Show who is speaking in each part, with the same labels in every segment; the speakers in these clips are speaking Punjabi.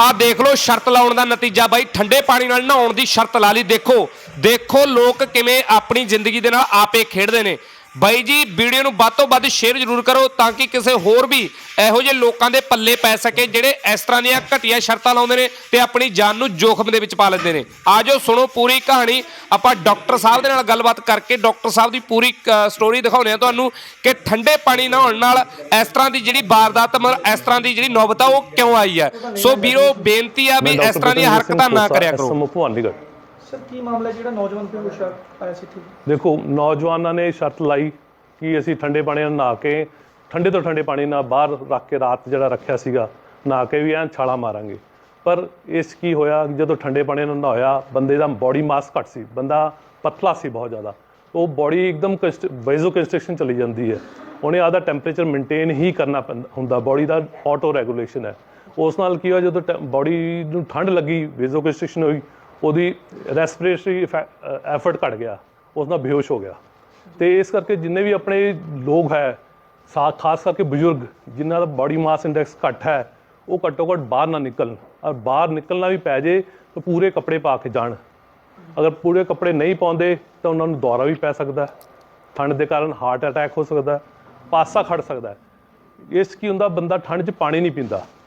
Speaker 1: ਆ ਦੇਖ ਲਓ, ਸ਼ਰਤ ਲਾਉਣ ਦਾ ਨਤੀਜਾ ਬਾਈ, ਠੰਡੇ ਪਾਣੀ ਨਾਲ ਨਹਾਉਣ ਦੀ ਸ਼ਰਤ ਲਾ ਲਈ। ਦੇਖੋ ਦੇਖੋ ਲੋਕ ਕਿਵੇਂ ਆਪਣੀ ਜ਼ਿੰਦਗੀ ਦੇ ਨਾਲ ਆਪੇ ਖੇਡਦੇ ਨੇ। ਬਾਈ ਜੀ ਵੀਡੀਓ ਨੂੰ ਵੱਧ ਤੋਂ ਵੱਧ ਸ਼ੇਅਰ ਜ਼ਰੂਰ ਕਰੋ ਤਾਂ ਕਿ ਕਿਸੇ ਹੋਰ ਵੀ ਇਹੋ ਜਿਹੇ ਲੋਕਾਂ ਦੇ ਪੱਲੇ ਪੈ ਸਕੇ ਜਿਹੜੇ ਇਸ ਤਰ੍ਹਾਂ ਦੀਆਂ ਘਟੀਆ ਸ਼ਰਤਾਂ ਲਾਉਂਦੇ ਨੇ ਤੇ ਆਪਣੀ ਜਾਨ ਨੂੰ ਜੋਖਮ ਦੇ ਵਿੱਚ ਪਾ ਲੈਂਦੇ ਨੇ। ਆਜੋ ਸੁਣੋ ਪੂਰੀ ਕਹਾਣੀ। ਆਪਾਂ ਡਾਕਟਰ ਸਾਹਿਬ ਦੇ ਨਾਲ ਗੱਲਬਾਤ ਕਰਕੇ ਡਾਕਟਰ ਸਾਹਿਬ ਦੀ ਪੂਰੀ ਸਟੋਰੀ ਦਿਖਾਉਂਦੇ ਆ ਤੁਹਾਨੂੰ ਕਿ ਠੰਡੇ ਪਾਣੀ ਨਹਾਉਣ ਨਾਲ ਇਸ ਤਰ੍ਹਾਂ ਦੀ ਜਿਹੜੀ ਵਾਰਦਾਤ ਮਤਲਬ ਇਸ ਤਰ੍ਹਾਂ ਦੀ ਜਿਹੜੀ ਨੌਬਤ ਆ ਉਹ ਕਿਉਂ ਆਈ ਹੈ? ਸੋ ਵੀਰੋ ਬੇਨਤੀ ਆ ਵੀ ਇਸ ਤਰ੍ਹਾਂ ਦੀਆਂ ਹਰਕਤਾਂ ਨਾ ਕਰਿਆ ਕਰੋ।
Speaker 2: ਸਰ, ਕੀ ਮਾਮਲਾ ਜਿਹੜਾ ਨੌਜਵਾਨ ਤੇ ਹੁਸ਼ਿਆਰ ਆਇਆ ਸੀ ਇੱਥੇ?
Speaker 3: ਦੇਖੋ, ਨੌਜਵਾਨਾਂ ਨੇ ਸ਼ਰਤ ਲਾਈ ਕਿ ਅਸੀਂ ਠੰਡੇ ਪਾਣੀ ਨਾਲ ਨਹਾ ਕੇ, ਠੰਡੇ ਤੋਂ ਠੰਡੇ ਪਾਣੀ ਨਾਲ ਬਾਹਰ ਰੱਖ ਕੇ ਰਾਤ ਜਿਹੜਾ ਰੱਖਿਆ ਸੀਗਾ, ਨਹਾ ਕੇ ਵੀ ਐਂ ਛਾਲਾ ਮਾਰਾਂਗੇ। ਪਰ ਇਸ ਕੀ ਹੋਇਆ? ਜਦੋਂ ਠੰਡੇ ਪਾਣੀ ਨਾਲ ਨਹਾਇਆ, ਬੰਦੇ ਦਾ ਬਾਡੀ ਮਾਸ ਘੱਟ ਸੀ, ਬੰਦਾ ਪਤਲਾ ਸੀ ਬਹੁਤ ਜ਼ਿਆਦਾ। ਉਹ ਬਾਡੀ ਇੱਕਦਮ ਵੈਜ਼ੋ ਕੰਸਟ੍ਰਕਸ਼ਨ ਚਲੀ ਜਾਂਦੀ ਹੈ। ਉਹਨੇ ਆਦਾ ਟੈਂਪਰੇਚਰ ਮੇਨਟੇਨ ਹੀ ਕਰਨਾ ਪੈਂਦਾ, ਹੁੰਦਾ ਬਾਡੀ ਦਾ ਆਟੋ ਰੈਗੂਲੇਸ਼ਨ ਹੈ। ਉਸ ਨਾਲ ਕੀ ਹੋਇਆ? ਜਦੋਂ ਬਾਡੀ ਨੂੰ ਠੰਡ ਲੱਗੀ ਵੈਜ਼ੋ ਕੰਸਟ੍ਰਕਸ਼ਨ ਹੋਈ ਉਹਦੀ ਰੈਸਪੀਰੇਟਰੀ ਐਫਰਟ ਘਟ ਗਿਆ ਉਸ ਨਾਲ ਬੇਹੋਸ਼ ਹੋ ਗਿਆ। ਤੇ ਇਸ ਕਰਕੇ ਜਿੰਨੇ ਵੀ ਆਪਣੇ ਲੋਕ ਹੈ, ਸਾ, ਖਾਸ ਕਰਕੇ ਬਜ਼ੁਰਗ, ਜਿਨ੍ਹਾਂ ਦਾ ਬਾਡੀ ਮਾਸ ਇੰਡੈਕਸ ਘੱਟ ਹੈ, ਉਹ ਘੱਟੋ ਘੱਟ ਬਾਹਰ ਨਾ ਨਿਕਲਣ। ਔਰ ਬਾਹਰ ਨਿਕਲਣਾ ਵੀ ਪੈ ਜੇ, ਤਾਂ ਪੂਰੇ ਕੱਪੜੇ ਪਾ ਕੇ ਜਾਣ। ਅਗਰ ਪੂਰੇ ਕੱਪੜੇ ਨਹੀਂ ਪਾਉਂਦੇ, ਤਾਂ ਉਹਨਾਂ ਨੂੰ ਦੌਰਾ ਵੀ ਪੈ ਸਕਦਾ ਠੰਡ ਦੇ ਕਾਰਨ ਹਾਰਟ ਅਟੈਕ ਹੋ ਸਕਦਾ ਪਾਸਾ ਖੜ ਸਕਦਾ ਇਸ ਕੀ ਹੁੰਦਾ, ਬੰਦਾ ਠੰਡ 'ਚ ਪਾਣੀ ਨਹੀਂ ਪੀਂਦਾ।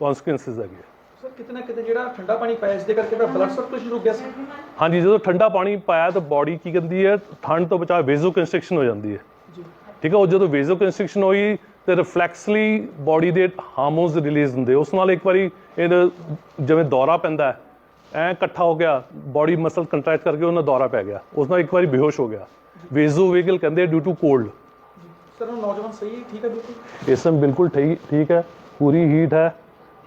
Speaker 3: ਕਨਸੀਕੁਐਂਸਸ ਹੈਗੇ
Speaker 2: ਸਰ ਕਿਤੇ ਨਾ ਕਿਤੇ ਜਿਹੜਾ ਠੰਡਾ ਪਾਣੀ ਪਾਇਆ ਇਸ ਦੇ ਕਰਕੇ ਜਿਹੜਾ ਬਲੱਡ ਸਰਕੂਲੇਸ਼ਨ ਰੁਕ ਗਿਆ ਸੀ?
Speaker 3: ਹਾਂਜੀ ਜਦੋਂ ਠੰਡਾ ਪਾਣੀ ਪਾਇਆ ਤਾਂ ਬਾਡੀ ਕੀ ਕਹਿੰਦੀ ਹੈ ਠੰਡ ਤੋਂ ਬਚਾ ਵੇਜ਼ੋ ਕੰਸਟ੍ਰਕਸ਼ਨ ਹੋ ਜਾਂਦੀ ਹੈ।
Speaker 2: ਜੀ।
Speaker 3: ਠੀਕ ਹੈ ਉਹ ਜਦੋਂ ਵੇਜ਼ੋ ਕੰਸਟ੍ਰਕਸ਼ਨ ਹੋਈ ਤੇ ਰਿਫਲੈਕਸਲੀ ਬਾਡੀ ਦੇ ਹਾਰਮੋਨਸ ਰਿਲੀਜ਼ ਹੁੰਦੇ ਉਸ ਨਾਲ ਇੱਕ ਵਾਰੀ ਇਹ ਜਿਵੇਂ ਦੌਰਾ ਪੈਂਦਾ ਐ ਇਕੱਠਾ ਹੋ ਗਿਆ ਬਾਡੀ ਮਸਲ ਕੰਟਰੈਕਟ ਕਰਕੇ ਉਹਨਾਂ ਦੌਰਾ ਪੈ ਗਿਆ। ਉਸ ਨਾਲ ਇੱਕ ਵਾਰੀ ਬੇਹੋਸ਼ ਹੋ ਗਿਆ। ਵੇਜ਼ੋ ਵੇਗਲ ਕਹਿੰਦੇ ਡਿਊ ਟੂ ਕੋਲਡ
Speaker 2: ਸਰ ਉਹ ਨੌਜਵਾਨ ਸਹੀ ਠੀਕ ਹੈ ਬਿਲਕੁਲ?
Speaker 3: ਇਸ ਸਮੇਂ ਬਿਲਕੁਲ ਠੀਕ ਠੀਕ ਹੈ ਪੂਰੀ ਹੀਟ ਹੈ।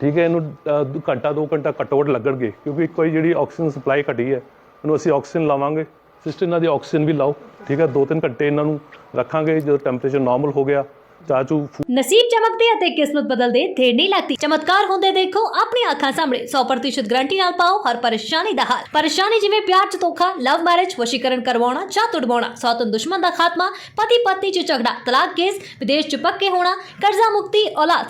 Speaker 3: ਠੀਕ ਹੈ, ਇਹਨੂੰ ਘੰਟਾ ਦੋ ਘੰਟਾ ਘੱਟੋ ਘੱਟ ਲੱਗਣਗੇ, ਕਿਉਂਕਿ ਇੱਕ ਜਿਹੜੀ ਆਕਸੀਜਨ ਸਪਲਾਈ ਘਟੀ ਹੈ, ਉਹਨੂੰ ਅਸੀਂ ਆਕਸੀਜਨ ਲਾਵਾਂਗੇ। ਸਿਸਟਰ ਇਹਨਾਂ ਦੀ ਆਕਸੀਜਨ ਵੀ ਲਾਓ, ਠੀਕ ਹੈ, ਦੋ ਤਿੰਨ ਘੰਟੇ ਇਹਨਾਂ ਨੂੰ ਰੱਖਾਂਗੇ, ਜਦੋਂ ਟੈਂਪਰੇਚਰ ਨਾਰਮਲ ਹੋ ਗਿਆ ਚਾਚੂ
Speaker 4: ਨਸੀਬ ਚਮਕਦੇ ਅਤੇ ਕਿਸਮਤ ਬਦਲਦੇ ਦੇਰ ਨਹੀਂ ਲੱਗਦੀ। ਚਮਤਕਾਰ ਹੁੰਦੇ ਦੇਖੋ ਆਪਣੀ ਅੱਖਾਂ ਸਾਹਮਣੇ। 100% ਗਾਰੰਟੀ ਨਾਲ ਪਾਓ ਹਰ ਪਰੇਸ਼ਾਨੀ ਦਾ ਹੱਲ। ਪਰੇਸ਼ਾਨੀ ਜਿਵੇਂ ਪਿਆਰ ਚ ਧੋਖਾ ਲਵ ਮੈਰਿਜ ਵਸ਼ੀਕਰਨ ਕਰਵਾਉਣਾ ਜਾਂ ਤੁੜਵਾਉਣਾ ਸੌਤਨ ਦੁਸ਼ਮਣ ਦਾ ਖਾਤਮਾ ਪਤੀ ਪਤਨੀ ਚ ਝਗੜਾ, ਤਲਾਕ ਕੇਸ, ਵਿਦੇਸ਼ ਚ ਪੱਕੇ ਹੋਣਾ, ਕਰਜ਼ਾ ਮੁਕਤੀ, ਔਲਾਦ